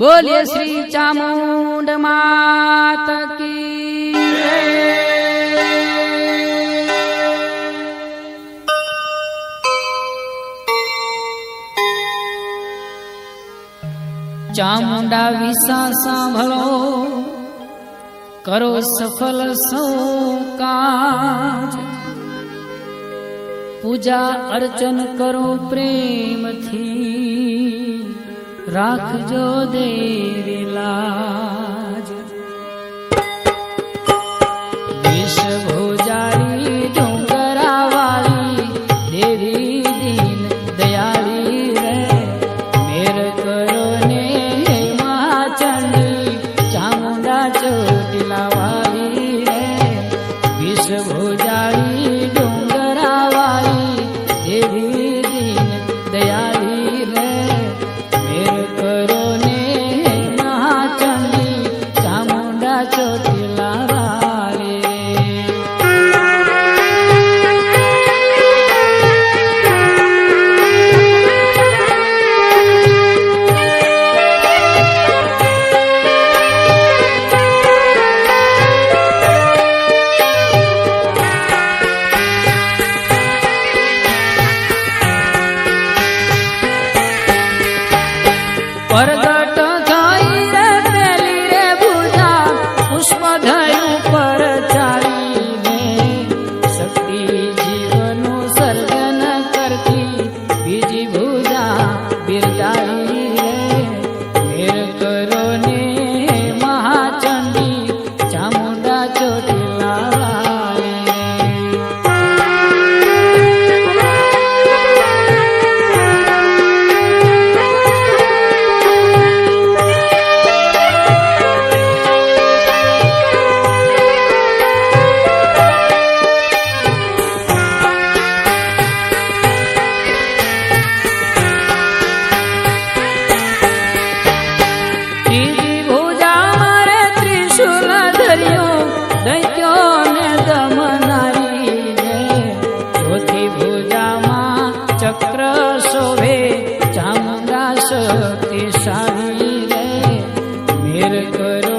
બોલીએ શ્રી ચામુંડ માત કી ચામુંડા વિસા સાંભળો કરો સફલ સૌ કાજ પૂજા અર્ચન કરો પ્રેમથી. রাখজো দেরিলা शाही रे मेर करो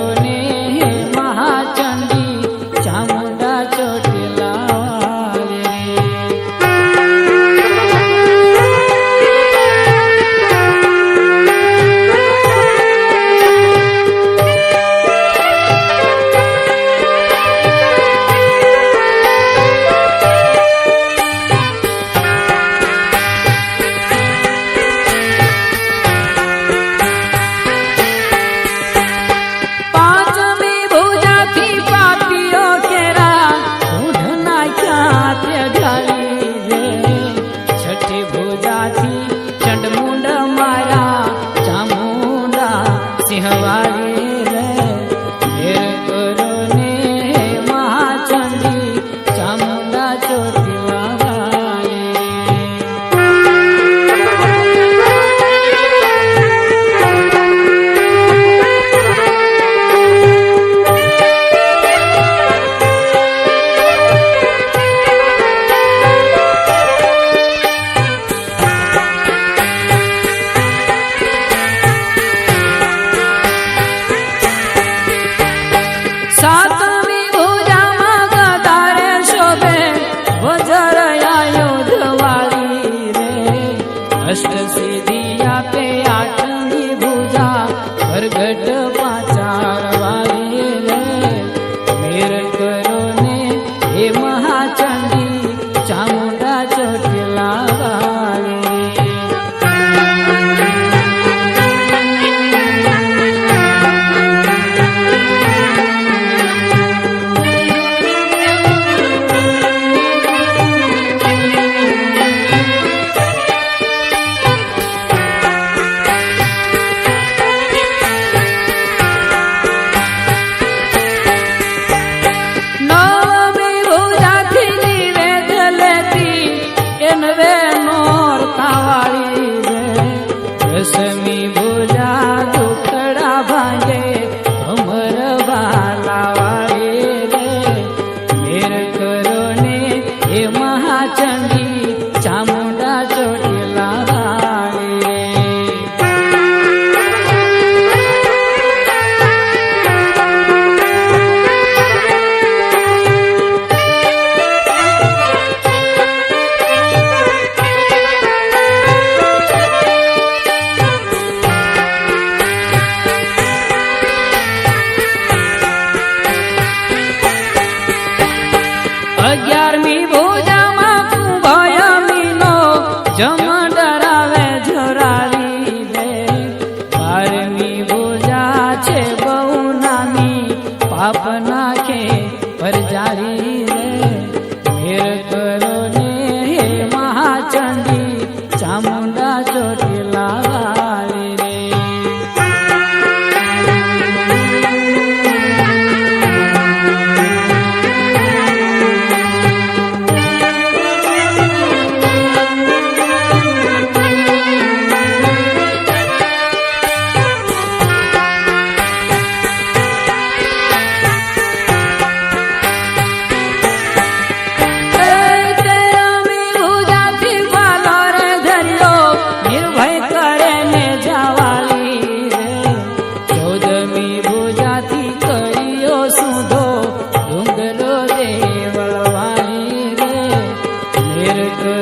અગિયારમી ભોજામાં કુંભાય મીનો જમ ડરાવે જોરાવી દે. બારમી ભોજા છે બહુ નાની પાપ નાખે પર જારી રે મેર કરો ને હે મહાચંદી better.